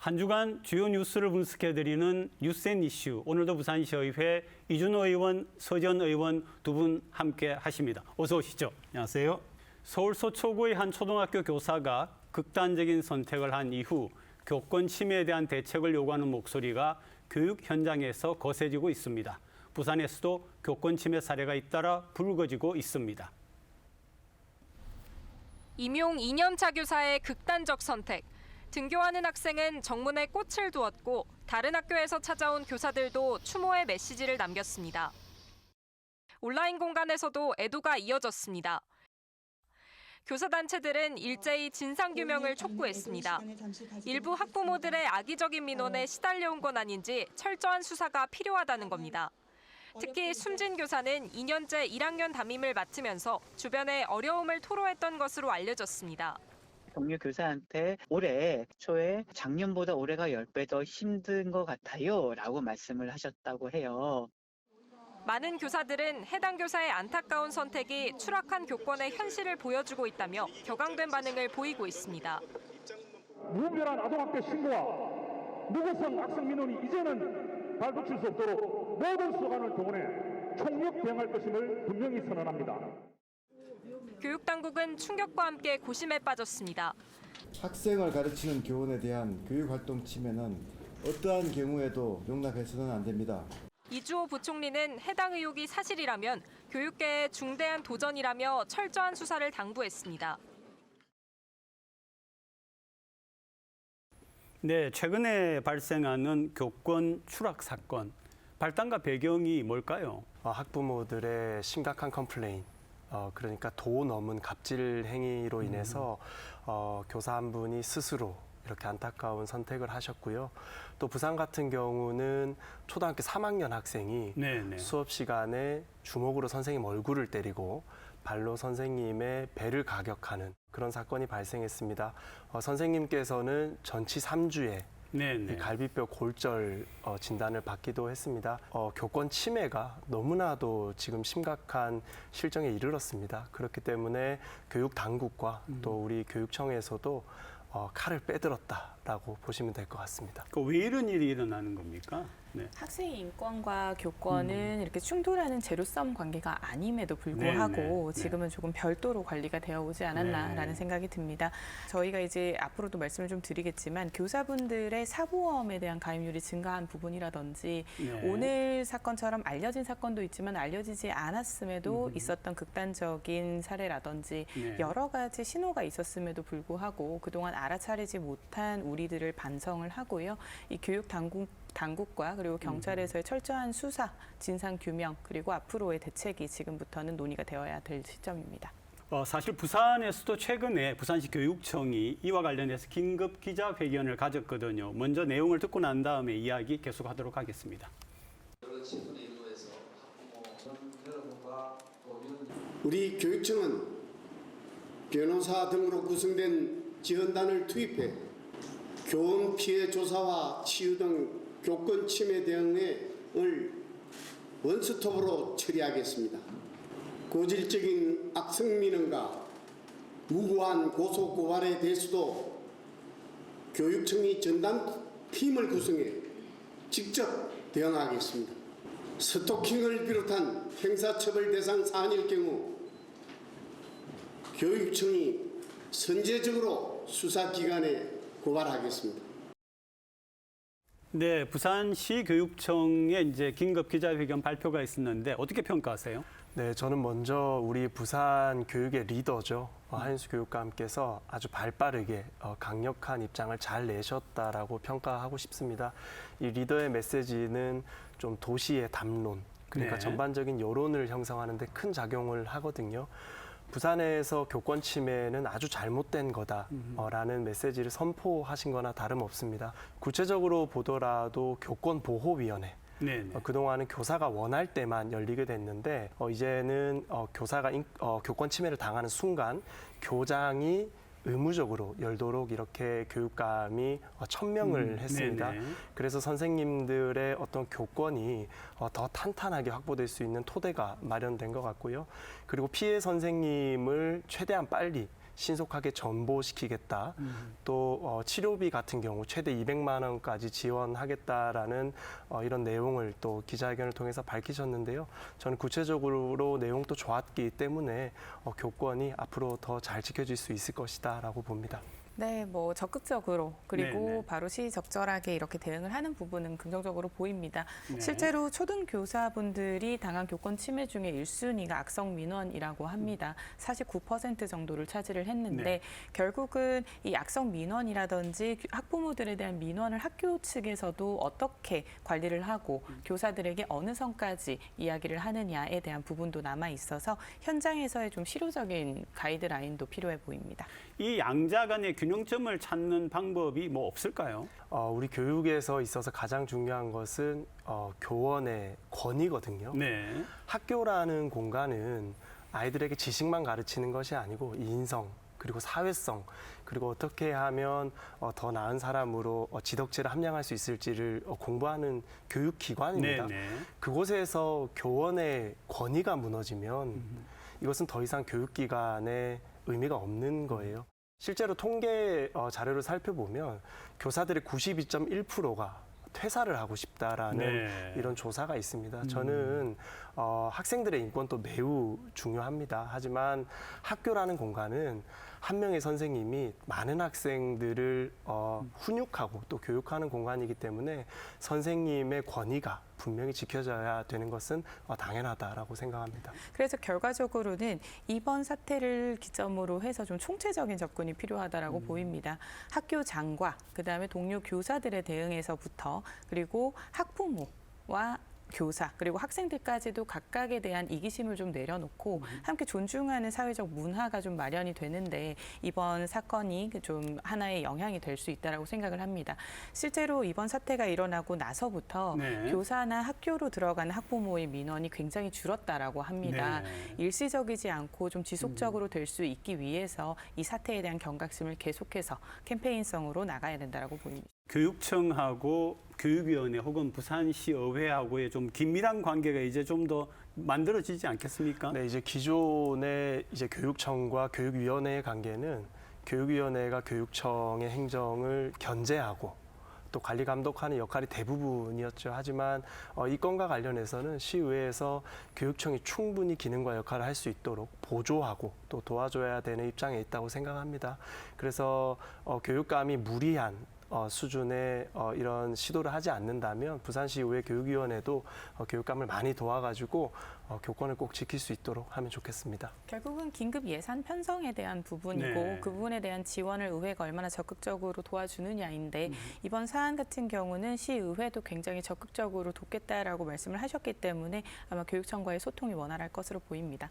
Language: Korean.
한 주간 주요 뉴스를 분석해드리는 뉴스앤 이슈. 오늘도 부산시의회 이준호 의원, 서전 의원 두 분 함께 하십니다. 어서 오시죠. 안녕하세요. 서울 서초구의 한 초등학교 교사가 극단적인 선택을 한 이후 교권 침해에 대한 대책을 요구하는 목소리가 교육 현장에서 거세지고 있습니다. 부산에서도 교권 침해 사례가 잇따라 불거지고 있습니다. 임용 2년차 교사의 극단적 선택. 등교하는 학생은 정문에 꽃을 두었고 다른 학교에서 찾아온 교사들도 추모의 메시지를 남겼습니다. 온라인 공간에서도 애도가 이어졌습니다. 교사 단체들은 일제히 진상 규명을 촉구했습니다. 일부 학부모들의 악의적인 민원에 시달려온 건 아닌지 철저한 수사가 필요하다는 겁니다. 특히 숨진 교사는 2년째 1학년 담임을 맡으면서 주변에 어려움을 토로했던 것으로 알려졌습니다. 동료 교사한테 올해 초에 작년보다 올해가 10배 더 힘든 것 같아요 라고 말씀을 하셨다고 해요. 많은 교사들은 해당 교사의 안타까운 선택이 추락한 교권의 현실을 보여주고 있다며 격앙된 반응을 보이고 있습니다. 무분별한 아동학대 신고와 무고성 학생 민원이 이제는 발붙일 수 없도록 모든 수단을 동원해 총력 대응할 것임을 분명히 선언합니다. 교육당국은 충격과 함께 고심에 빠졌습니다. 학생을 가르치는 교원에 대한 교육활동 침해는 어떠한 경우에도 용납해서는 안 됩니다. 이주호 부총리는 해당 의혹이 사실이라면 교육계의 중대한 도전이라며 철저한 수사를 당부했습니다. 네, 최근에 발생하는 교권 추락 사건 발단과 배경이 뭘까요? 어, 학부모들의 심각한 컴플레인, 어, 그러니까 도 넘은 갑질 행위로 인해서 어, 교사 한 분이 스스로 이렇게 안타까운 선택을 하셨고요. 또 부산 같은 경우는 초등학교 3학년 학생이 네, 네. 수업 시간에 주먹으로 선생님 얼굴을 때리고 발로 선생님의 배를 가격하는 그런 사건이 발생했습니다. 어, 선생님께서는 전치 3주에 네, 이 네. 갈비뼈 골절 어, 진단을 받기도 했습니다. 어, 교권 침해가 너무나도 지금 심각한 실정에 이르렀습니다. 그렇기 때문에 교육 당국과 음. 또 우리 교육청에서도 어, 칼을 빼들었다라고 보시면 될 것 같습니다. 그 왜 이런 일이 일어나는 겁니까? 네. 학생의 인권과 교권은 이렇게 충돌하는 제로섬 관계가 아님에도 불구하고 네, 네, 네. 지금은 조금 별도로 관리가 되어 오지 않았나라는 네. 생각이 듭니다. 저희가 이제 앞으로도 말씀을 좀 드리겠지만 교사분들의 사보험에 대한 가입률이 증가한 부분이라든지 네. 오늘 사건처럼 알려진 사건도 있지만 알려지지 않았음에도 음. 있었던 극단적인 사례라든지 네. 여러 가지 신호가 있었음에도 불구하고 그동안 알아차리지 못한 우리들을 반성을 하고요. 이 교육 당국 당국과 그리고 경찰에서의 철저한 수사, 진상 규명 그리고 앞으로의 대책이 지금부터는 논의가 되어야 될 시점입니다. 어, 사실 부산에서도 최근에 부산시 교육청이 이와 관련해서 긴급 기자회견을 가졌거든요. 먼저 내용을 듣고 난 다음에 이야기 계속하도록 하겠습니다. 우리 교육청은 변호사 등으로 구성된 지원단을 투입해 교원 피해 조사와 치유 등 교권 침해 대응을 원스톱으로 처리하겠습니다. 고질적인 악성 민원과 무고한 고소 고발에 대해서도 교육청이 전담 팀을 구성해 직접 대응하겠습니다. 스토킹을 비롯한 형사처벌 대상 사안일 경우 교육청이 선제적으로 수사기관에 고발하겠습니다. 네, 부산시 교육청의 이제 긴급 기자회견 발표가 있었는데 어떻게 평가하세요? 네, 저는 먼저 우리 부산 교육의 리더죠. 어, 한수 교육감께서 아주 발빠르게 어, 강력한 입장을 잘 내셨다라고 평가하고 싶습니다. 이 리더의 메시지는 좀 도시의 담론, 그러니까 네. 전반적인 여론을 형성하는 데 큰 작용을 하거든요. 부산에서 교권 침해는 아주 잘못된 거다라는 메시지를 선포하신 거나 다름없습니다. 구체적으로 보더라도 교권보호위원회 네, 네. 어, 그동안은 교사가 원할 때만 열리게 됐는데 어, 이제는 어, 교사가 인- 어, 교권 침해를 당하는 순간 교장이 의무적으로 열도록 이렇게 교육감이 어, 천명을 음, 했습니다. 네네. 그래서 선생님들의 어떤 교권이 어, 더 탄탄하게 확보될 수 있는 토대가 마련된 것 같고요. 그리고 피해 선생님을 최대한 빨리 신속하게 전보시키겠다. 또 어, 치료비 같은 경우 최대 200만 원까지 지원하겠다라는 어, 이런 내용을 또 기자회견을 통해서 밝히셨는데요. 저는 구체적으로 내용도 좋았기 때문에 어, 교권이 앞으로 더 잘 지켜질 수 있을 것이다라고 봅니다. 네, 뭐 적극적으로 그리고 네, 네. 바로 시적절하게 이렇게 대응을 하는 부분은 긍정적으로 보입니다. 네. 실제로 초등 교사분들이 당한 교권 침해 중에 1순위가 악성 민원이라고 합니다. 49% 정도를 차지를 했는데 네. 결국은 이 악성 민원이라든지 학부모들에 대한 민원을 학교 측에서도 어떻게 관리를 하고 교사들에게 어느 선까지 이야기를 하느냐에 대한 부분도 남아 있어서 현장에서의 좀 실효적인 가이드라인도 필요해 보입니다. 이 양자 간의 균형점을 찾는 방법이 뭐 없을까요? 어, 우리 교육에서 있어서 가장 중요한 것은 어, 교원의 권위거든요. 네. 학교라는 공간은 아이들에게 지식만 가르치는 것이 아니고 인성 그리고 사회성 그리고 어떻게 하면 어, 더 나은 사람으로 어, 지덕체를 함양할 수 있을지를 어, 공부하는 교육 기관입니다. 네, 네. 그곳에서 교원의 권위가 무너지면 이것은 더 이상 교육 기관의 의미가 없는 거예요. 실제로 통계 어, 자료를 살펴보면 교사들의 92.1%가 퇴사를 하고 싶다라는 네. 이런 조사가 있습니다. 저는 어, 학생들의 인권도 매우 중요합니다. 하지만 학교라는 공간은 한 명의 선생님이 많은 학생들을 어, 훈육하고 또 교육하는 공간이기 때문에 선생님의 권위가 분명히 지켜져야 되는 것은 어, 당연하다라고 생각합니다. 그래서 결과적으로는 이번 사태를 기점으로 해서 좀 총체적인 접근이 필요하다라고 보입니다. 학교 장과 그다음에 동료 교사들의 대응에서부터 그리고 학부모 와 교사 그리고 학생들까지도 각각에 대한 이기심을 좀 내려놓고 함께 존중하는 사회적 문화가 좀 마련이 되는데 이번 사건이 그좀 하나의 영향이 될 수 있다라고 생각을 합니다. 실제로 이번 사태가 일어나고 나서부터 네. 교사나 학교로 들어가는 학부모의 민원이 굉장히 줄었다라고 합니다. 네. 일시적이지 않고 좀 지속적으로 될 수 있기 위해서 이 사태에 대한 경각심을 계속해서 캠페인성으로 나가야 된다라고 보입니다. 교육청하고 교육위원회 혹은 부산시의회하고의 좀 긴밀한 관계가 이제 좀 더 만들어지지 않겠습니까? 네, 이제 기존의 이제 교육청과 교육위원회의 관계는 교육위원회가 교육청의 행정을 견제하고 또 관리 감독하는 역할이 대부분이었죠. 하지만 어, 이 건과 관련해서는 시의회에서 교육청이 충분히 기능과 역할을 할 수 있도록 보조하고 또 도와줘야 되는 입장에 있다고 생각합니다. 그래서 어, 교육감이 무리한 어, 수준의 어, 이런 시도를 하지 않는다면 부산시 의회 교육위원회도 어, 교육감을 많이 도와가지고 어, 교권을 꼭 지킬 수 있도록 하면 좋겠습니다. 결국은 긴급 예산 편성에 대한 부분이고 네. 그 부분에 대한 지원을 의회가 얼마나 적극적으로 도와주느냐인데 이번 사안 같은 경우는 시의회도 굉장히 적극적으로 돕겠다라고 말씀을 하셨기 때문에 아마 교육청과의 소통이 원활할 것으로 보입니다.